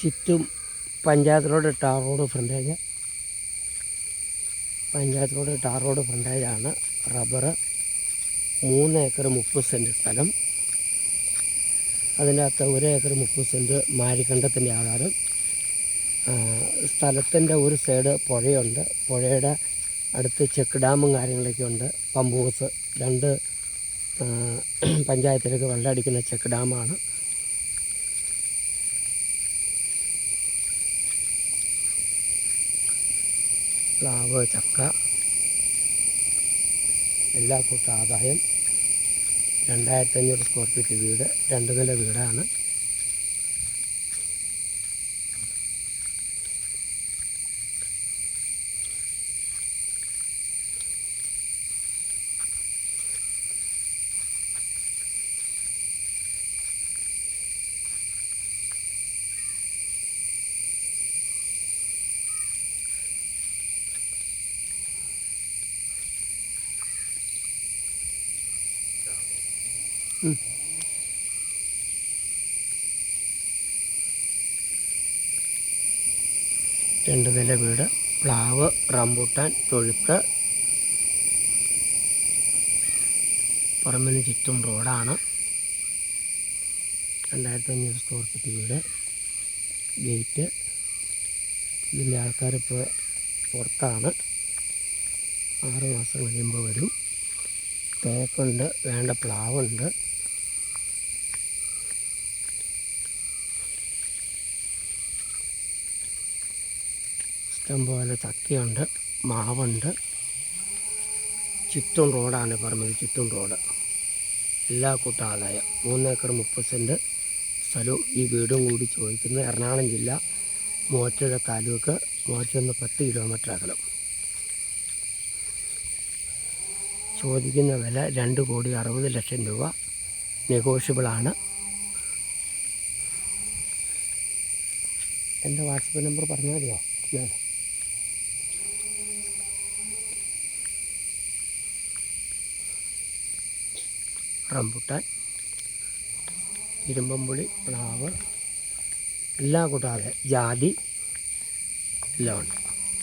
ചുറ്റും panchayat road tar road frontage. Panchayat road tar road ഫ്രണ്ടേജാണ് rubber മൂന്ന് acre മുപ്പത് cent സ്ഥലം. അതിന്റെ അകത്ത് ഒരു ഏക്കർ മുപ്പത് സെന്റ് മാരിക്കണ്ടത്തിന്റെ ആധാരം. സ്ഥലത്തിന്റെ ഒരു സൈഡ് പുഴയുണ്ട്. പുഴയുടെ അടുത്ത് ചെക്ക് ഡാമും കാര്യങ്ങളൊക്കെ ഉണ്ട് പമ്പ് ഹൗസ് രണ്ട് പഞ്ചായത്തിലേക്ക് വെള്ളം അടിക്കുന്ന ചെക്ക് ഡാമാണ്. പ്ലാവ് ചക്ക എല്ലാ കൂട്ട ആദായം. രണ്ടായിരത്തി അഞ്ഞൂറ് സ്ക്വയർ ഫീറ്റ് വീട് രണ്ട് നില വീടാണ്. രണ്ട് നില വീട് പ്ലാവ് റംബൂട്ടാൻ തൊഴുത്ത് പുറമെന്ന് ചുറ്റും റോഡാണ്. രണ്ടായിരത്തി അഞ്ഞൂറ് സ്ക്വയർ ഫീറ്റ് വീട് ഗേറ്റ് ഇതിന്റെ ആൾക്കാരിപ്പോൾ പുറത്താണ്. ആറ് മാസം കഴിയുമ്പോൾ വരും. തേക്കുണ്ട് വേണ്ട പ്ലാവുണ്ട്. ഇഷ്ടംപോലെ ചക്കയുണ്ട് മാവുണ്ട്. ചിത്തും റോഡാണ് പറഞ്ഞത് ചിത്തും റോഡ്. എല്ലാ കൂട്ടം ആദായം. മൂന്നേക്കർ മുപ്പത് സെന്റ് സ്ഥലവും ഈ വീടും കൂടി ചോദിക്കുന്നത് എറണാകുളം ജില്ല മൂവാറ്റുപുഴ താലൂക്ക് മൂവാറ്റുപുഴ പത്ത് കിലോമീറ്റർ അകലം. ചോദിക്കുന്ന വില രണ്ട് കോടി അറുപത് ലക്ഷം രൂപ. നെഗോഷ്യബിളാണ് എന്റെ വാട്സപ്പ് നമ്പർ പറഞ്ഞാൽ മതിയോ? ഞാൻ റംബുട്ടാൻ ഇരുമ്പമ്പുളി പ്ലാവ് എല്ലാം കൂട്ടാതെ ജാതി എല്ലാം ഉണ്ട്